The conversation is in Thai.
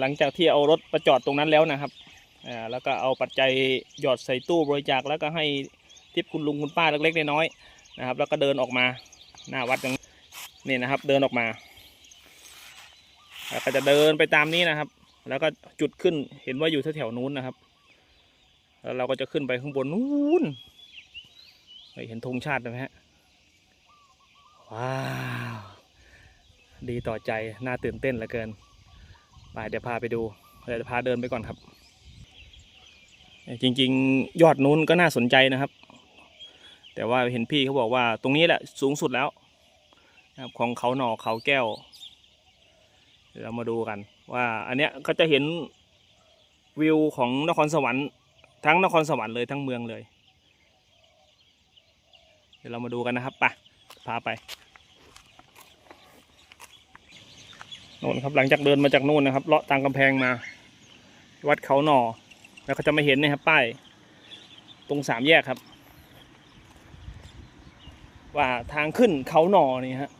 หลังจากที่เอารถประจอดตรงนั้นแล้วนะครับอ่าแล้วก็เอาปัจจัยหยอดใส่ตู้บริจาคแล้วก็ให้ทิปคุณลุงคุณป้าเล็กๆน้อยๆนะครับ แล้วก็เดินออกมาหน้าวัดอย่างนี่นะครับ เดินออกมาแล้วก็จะเดินไปตามนี้นะครับ แล้วก็จุดขึ้นเห็นว่าอยู่แถวๆนู้นนะครับ แล้วเราก็จะขึ้นไปข้างบนนู้นเฮ้ยเห็นธงชาติไหมฮะว้าว ดีต่อใจ น่าตื่นเต้นเหลือเกิน ไปเดี๋ยวพาไปดูเดี๋ยวพาเดินไปก่อนครับ จริงๆ ยอดนู้นก็น่าสนใจนะครับ แต่ว่าเห็นพี่เขาบอกว่าตรงนี้แหละสูงสุดแล้วนะครับของเขาหน่อเขาแก้วเดี๋ยวเรามาดูกัน ว่าอันเนี้ยก็จะเห็นวิวของนครสวรรค์ทั้งนครสวรรค์เลยทั้งเมืองเลย เดี๋ยวเรามาดูกันนะครับไปพาไป โน่นครับหลังจากเดินมาจากนู่นนะครับเลาะตามกำแพงมา วัดเขาหน่อ แล้วก็จะไม่เห็นนะครับป้าย ตรงสามแยกครับ ว่าทางขึ้นเขาหน่อนี่ฮะ